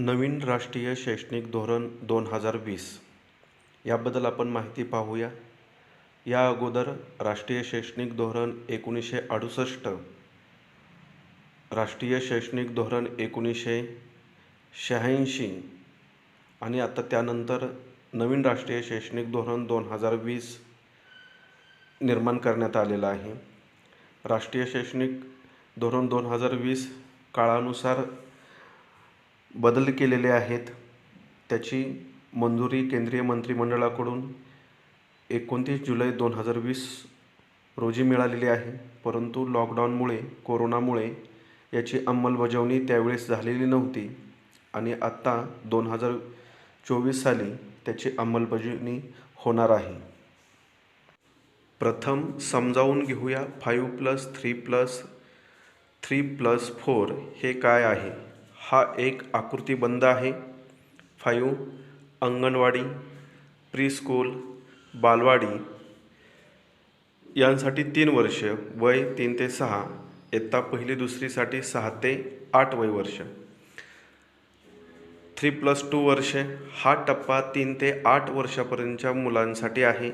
नवीन राष्ट्रीय शैक्षणिक धोरण दोन हजार वीस. याबद्दल आपण माहिती पाहूया. या अगोदर राष्ट्रीय शैक्षणिक धोरण एकोणीसशे अडुसष्ट. राष्ट्रीय शैक्षणिक धोरण एकोणीसशे शहाऐंशी. आणि आता त्यानंतर नवीन राष्ट्रीय शैक्षणिक धोरण दोन हजार वीस निर्माण करण्यात आलेलं आहे. राष्ट्रीय शैक्षणिक धोरण दोन हजार वीस काळानुसार बदल केलेले आहेत. त्याची मंजुरी केंद्रीय मंत्रिमंडळाकडून एकोणतीस जुलै दोन हजार वीस रोजी मिळालेली आहे. परंतु लॉकडाऊनमुळे कोरोनामुळे याची अंमलबजावणी त्यावेळेस झालेली नव्हती आणि आत्ता दोन हजार चोवीस साली त्याची अंमलबजावणी होणार आहे. प्रथम समजावून घेऊया five plus three plus three plus four हे काय आहे? हा एक आकृतीबंध आहे. फाईव्ह अंगणवाडी प्रीस्कूल बालवाडी यांसाठी तीन वर्ष वय तीन ते सहा इयत्ता पहिली दुसरीसाठी सहा ते आठ वय वर्ष. थ्री प्लस टू वर्षे हा टप्पा तीन ते आठ वर्षापर्यंतच्या मुलांसाठी आहे.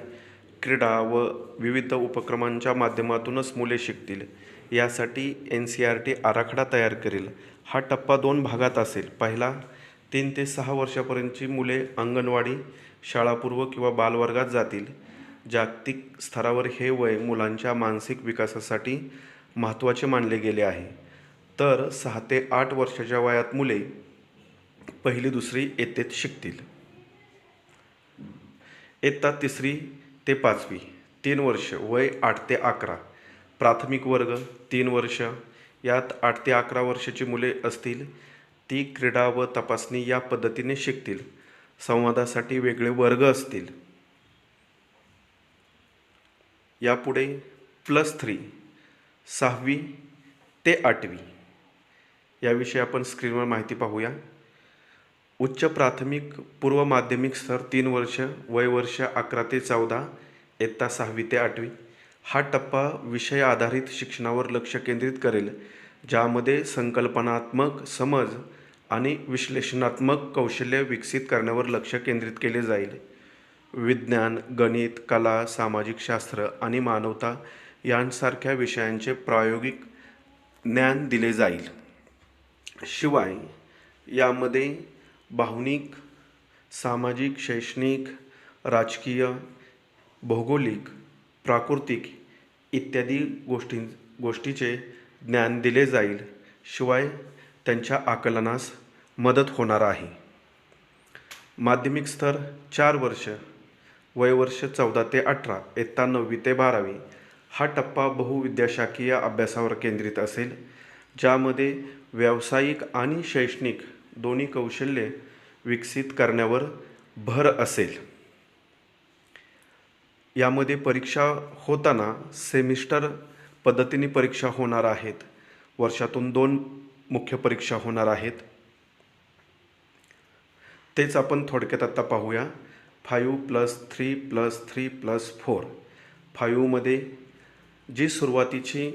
क्रीडा व विविध उपक्रमांच्या माध्यमातूनच मुले शिकतील. यासाठी एन सी आर टी आराखडा तयार करेल. हा टप्पा दोन भागात असेल. पहिला तीन ते सहा वर्षापर्यंतची मुले अंगणवाडी शाळापूर्व किंवा बालवर्गात जातील. जागतिक स्तरावर हे वय मुलांच्या मानसिक विकासासाठी महत्त्वाचे मानले गेले आहे. तर सहा ते आठ वर्षाच्या वयात मुले पहिली दुसरी येतेत शिकतील. इयत्ता तिसरी ते पाचवी तीन वर्ष वय आठ ते अकरा. प्राथमिक वर्ग तीन वर्ष. यात आठ ते अकरा वर्षाची मुले असतील ती क्रीडा व तपासणी या पद्धतीने शिकतील. संवादासाठी वेगळे वर्ग असतील. यापुढे प्लस थ्री सहावी ते आठवी. याविषयी आपण स्क्रीनवर माहिती पाहूया. उच्च प्राथमिक पूर्व माध्यमिक स्तर तीन वर्ष वय वर्ष अकरा ते चौदा इयत्ता सहावी ते आठवी. हा टप्पा विषय आधारित शिक्षणावर लक्ष केंद्रित करेल ज्यामध्ये संकल्पनात्मक समज आणि विश्लेषणात्मक कौशल्य विकसित करण्यावर लक्ष केंद्रित केले जाईल. विज्ञान गणित कला सामाजिक शास्त्र आणि मानवता यांसारख्या विषयांचे प्रायोगिक ज्ञान दिले जाईल. शिवाय यामध्ये भावनिक सामाजिक शैक्षणिक राजकीय भौगोलिक प्राकृतिक इत्यादी गोष्टी गोष्टीचे ज्ञान दिले जाईल. शिवाय त्यांच्या आकलनास मदत होणार आहे. माध्यमिक स्तर चार वर्ष वयवर्ष चौदा ते अठरा इयत्ता नववी ते बारावी हा टप्पा बहुविद्याशाखीय अभ्यासावर केंद्रित असेल ज्यामध्ये व्यावसायिक आणि शैक्षणिक दोन्ही कौशल्ये विकसित करण्यावर भर असेल. यामध्ये परीक्षा होताना सेमिस्टर पद्धतीने परीक्षा होणार आहेत. वर्षातून दोन मुख्य परीक्षा होणार आहेत. तेच आपण थोडक्यात आत्ता पाहूया. Five plus three plus three plus four. फायूमध्ये जी सुरुवातीची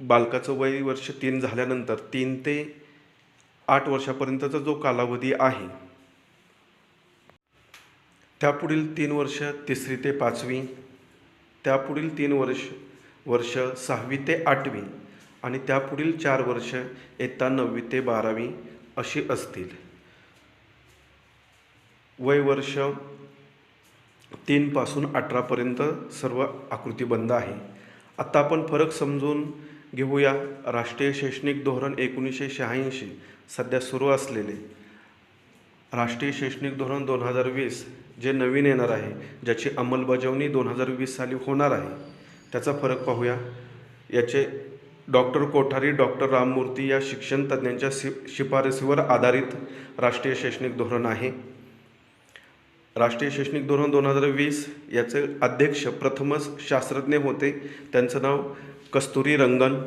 बालकाचं वय वर्ष तीन झाल्यानंतर तीन ते आठ वर्षापर्यंतचा जो कालावधी आहे त्यापुढील तीन वर्ष तिसरी ते पाचवी त्यापुढील तीन वर्ष वर्ष सहावी ते आठवी आणि त्यापुढील चार वर्ष इयत्ता नववी ते बारावी अशी असतील. वय वर्ष तीनपासून अठरापर्यंत सर्व आकृतीबंद आहे. आत्ता आपण फरक समजून घेऊया. राष्ट्रीय शैक्षणिक धोरण एकोणीसशे शहाऐंशी सध्या सुरू असलेले. राष्ट्रीय शैक्षणिक धोरण दोन हजार वीस जे नवीन येणार आहे ज्याची अंमलबजावणी दोन हजार वीस साली होणार आहे त्याचा फरक पाहूया. याचे डॉक्टर कोठारी डॉक्टर राममूर्ती या शिक्षण तज्ज्ञांच्या शि शिफारसीवर आधारित राष्ट्रीय शैक्षणिक धोरण आहे. राष्ट्रीय शैक्षणिक धोरण दोन हजार वीस याचे अध्यक्ष प्रथमच शास्त्रज्ञ होते. त्यांचं नाव कस्तुरी रंगन.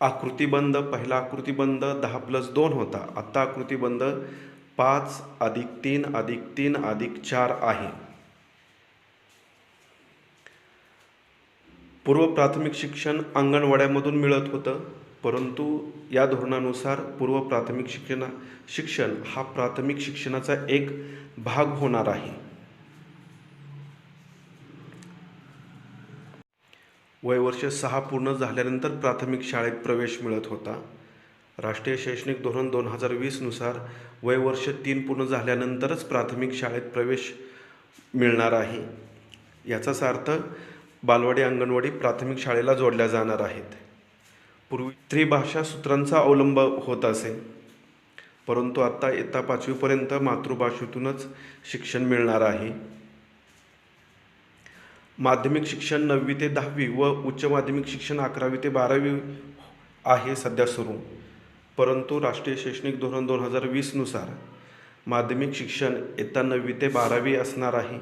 आकृतीबंध पहिला आकृतीबंध दहा प्लस दोन होता. आत्ता आकृतीबंध पाच अधिक तीन अधिक तीन अधिक चार आहे. पूर्व प्राथमिक शिक्षण अंगणवाड्यामधून मिळत होतं परंतु या धोरणानुसार पूर्व प्राथमिक शिक्षण शिक्षण हा प्राथमिक शिक्षणाचा एक भाग होणार आहे. वयवर्ष सहा पूर्ण झाल्यानंतर प्राथमिक शाळेत प्रवेश मिळत होता. राष्ट्रीय शैक्षणिक धोरण दोन हजार वीसनुसार वयवर्ष तीन पूर्ण झाल्यानंतरच प्राथमिक शाळेत प्रवेश मिळणार आहे. याचाच अर्थ बालवाडी अंगणवाडी प्राथमिक शाळेला जोडल्या जाणार आहेत. पूर्वी त्रिभाषा सूत्रांचा अवलंब होत असे. परंतु आता इयत्ता पाचवीपर्यंत मातृभाषेतूनच शिक्षण मिळणार आहे. माध्यमिक शिक्षण नववी ते दहावी व उच्च माध्यमिक शिक्षण अकरावी ते बारावी आहे सध्या सुरू. परंतु राष्ट्रीय शैक्षणिक धोरण दोन हजार वीसनुसार माध्यमिक शिक्षण इयत्ता नववी ते बारावी असणार आहे.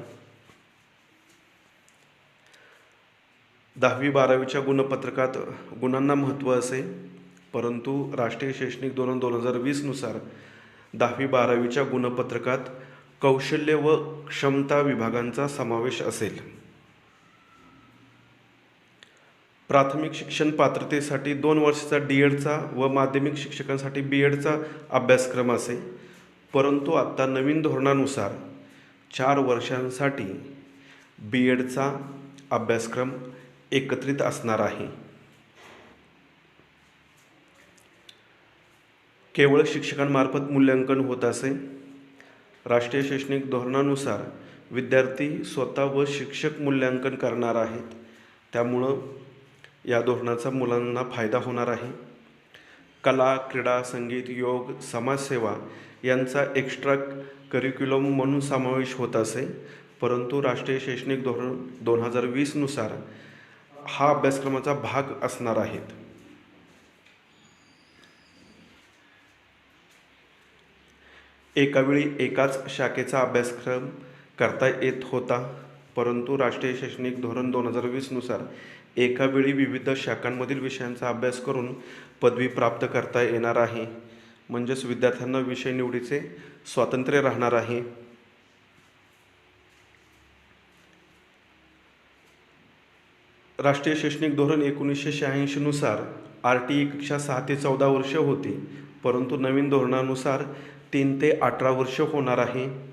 दहावी बारावीच्या गुणपत्रकात गुणांना महत्त्व असे परंतु राष्ट्रीय शैक्षणिक धोरण दोन हजार वीसनुसार दहावी बारावीच्या गुणपत्रकात कौशल्य व क्षमता विभागांचा समावेश असेल. प्राथमिक शिक्षण पात्रतेसाठी दोन वर्षाचा डी एडचा व माध्यमिक शिक्षकांसाठी बी एडचा अभ्यासक्रम असे. परंतु आत्ता नवीन धोरणानुसार चार वर्षांसाठी बी एडचा अभ्यासक्रम एकत्रित असणार आहे. केवळ शिक्षकांमार्फत मूल्यांकन होत असे. राष्ट्रीय शैक्षणिक धोरणानुसार विद्यार्थी स्वतः व शिक्षक मूल्यांकन करणार आहेत. त्यामुळं या धोरणाचा मुलांना फायदा होणार आहे. कला क्रीडा संगीत योग समाजसेवा यांचा एक्स्ट्रा करिक्युलम म्हणून समावेश होत असे. परंतु राष्ट्रीय शैक्षणिक धोरण दोन हजार वीसनुसार हा अभ्यासक्रमाचा भाग असणार आहेत. एकावेळी एकाच शाखेचा अभ्यासक्रम करता येत होता. परंतु राष्ट्रीय शैक्षणिक धोरण दोन हजार वीसनुसार एकावेळी विविध शाखांमधील विषयांचा अभ्यास करून पदवी प्राप्त करता येणार आहे. म्हणजेच विद्यार्थ्यांना विषय निवडीचे स्वातंत्र्य राहणार आहे. राष्ट्रीय शैक्षणिक धोरण एकोणीसशे शहाऐंशीनुसार आर टी ई कक्षा सहा ते चौदा वर्ष होती परंतु नवीन धोरणानुसार तीन ते अठरा वर्ष होणार आहे.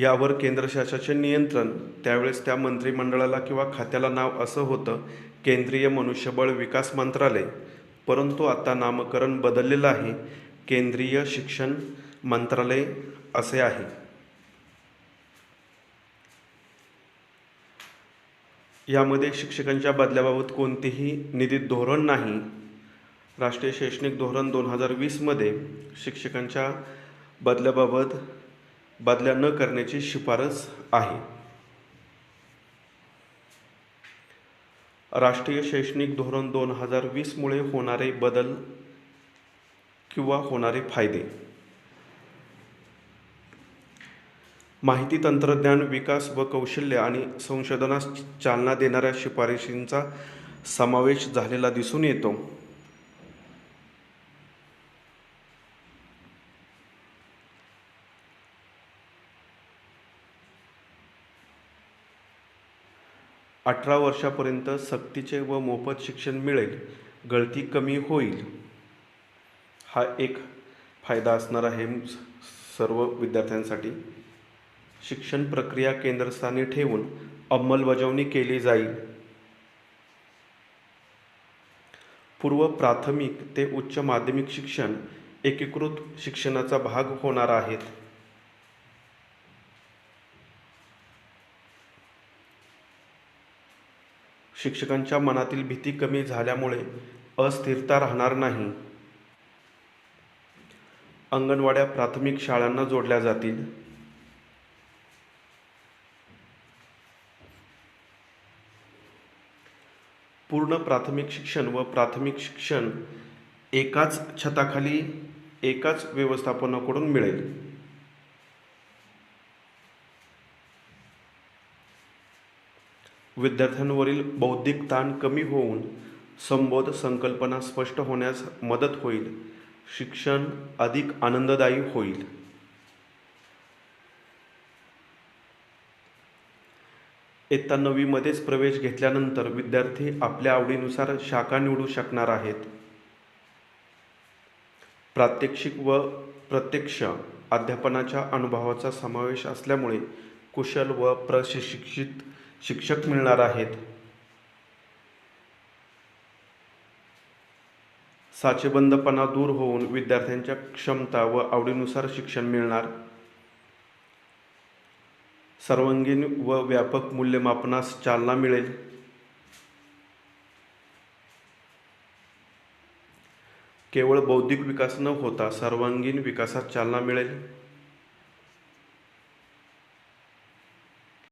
यावर केंद्र शासनाचे नियंत्रण त्यावेळेस त्या मंत्रिमंडळाला किंवा खात्याला नाव असं होतं केंद्रीय मनुष्यबळ विकास मंत्रालय. परंतु आता नामकरण बदललेलं आहे केंद्रीय शिक्षण मंत्रालय असे आहे. यामध्ये शिक्षकांच्या बदल्याबाबत कोणतेही निधीत धोरण नाही. राष्ट्रीय शैक्षणिक धोरण दोन हजार वीसमध्ये शिक्षकांच्या बदल्याबाबत बदल्या न करण्याची शिफारस आहे. राष्ट्रीय शैक्षणिक धोरण दोन हजार वीसमुळे होणारे बदल किंवा होणारे फायदे. माहिती तंत्रज्ञान विकास व कौशल्य आणि संशोधनास चालना देणाऱ्या शिफारशींचा समावेश झालेला दिसून येतो. अठरा वर्षापर्यंत सक्तीचे व मोफत शिक्षण मिळेल गळती कमी होईल. हा एक फायदा असणार आहे सर्व विद्यार्थ्यांसाठी. शिक्षण प्रक्रिया केंद्रस्थानी ठेवून अंमलबजावणी केली जाईल. पूर्व प्राथमिक ते उच्च माध्यमिक शिक्षण एकीकृत शिक्षणाचा भाग होणार आहेत. शिक्षकांच्या मनातील भीती कमी झाल्यामुळे अस्थिरता राहणार नाही. अंगणवाड्या प्राथमिक शाळांना जोडल्या जातील. पूर्ण प्राथमिक शिक्षण व प्राथमिक शिक्षण एकाच छताखाली एकाच व्यवस्थापनाकडून मिळेल. विद्यार्थ्यांवरील बौद्धिक ताण कमी होऊन संबोध संकल्पना स्पष्ट होण्यास मदत होईल. शिक्षण अधिक आनंददायी होईल. इयत्ता नववीमध्येच प्रवेश घेतल्यानंतर विद्यार्थी आपल्या आवडीनुसार शाखा निवडू शकणार आहेत. प्रात्यक्षिक व प्रत्यक्ष अध्यापनाच्या अनुभवाचा समावेश असल्यामुळे कुशल व प्रशिक्षित शिक्षक मिळणार आहेत. साचेबंदपणा दूर होऊन विद्यार्थ्यांच्या क्षमता व आवडीनुसार शिक्षण मिळणार. सर्वांगीण व व्यापक मूल्यमापनास चालना मिळेल. केवळ बौद्धिक विकास न होता सर्वांगीण विकासात चालना मिळेल.